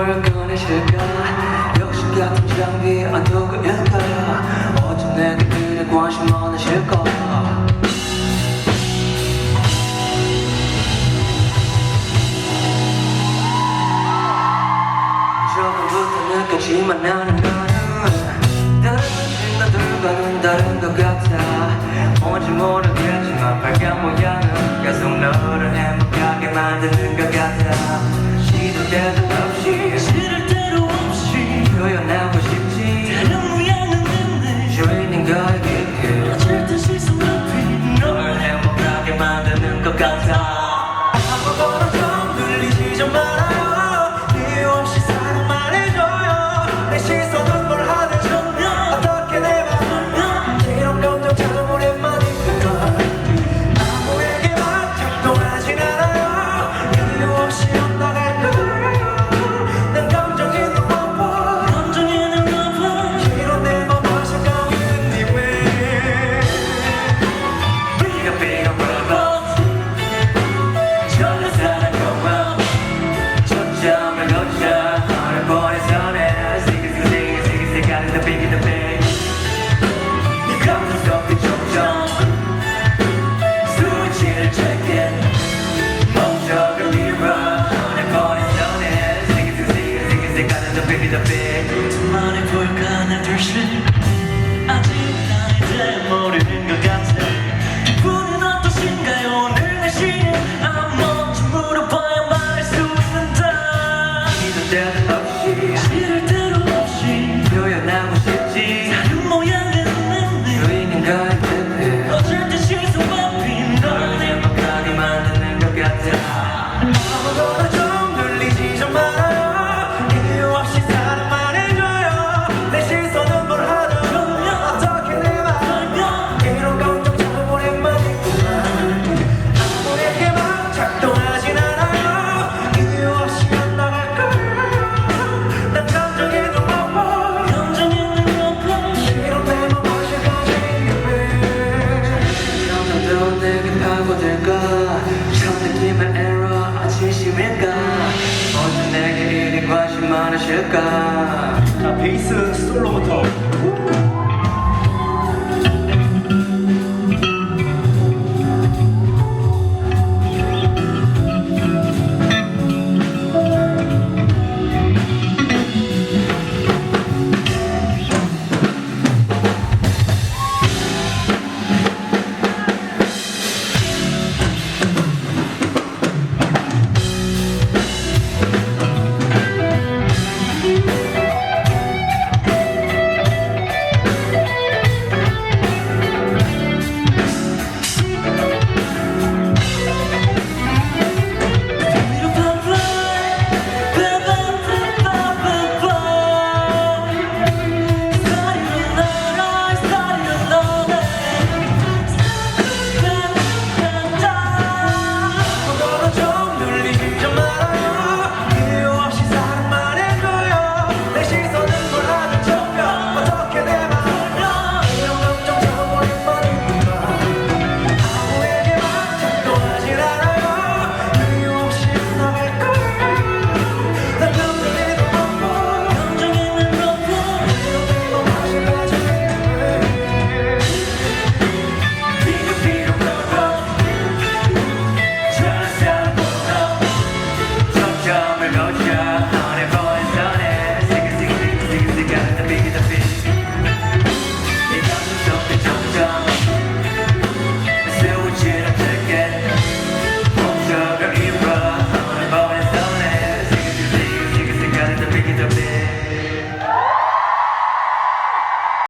조용히 실변 역시 같은 장비 안 누구일까 어쩜 내게 그래 관심 많으실까 저번부터 느꼈지만 나는 다른 것 같아. 뭔지 모르겠지만 빨간 모양은 계속 너를 행복하게 만드는 것 같아. 시도돼도 하실까? 자, 베이스 솔로.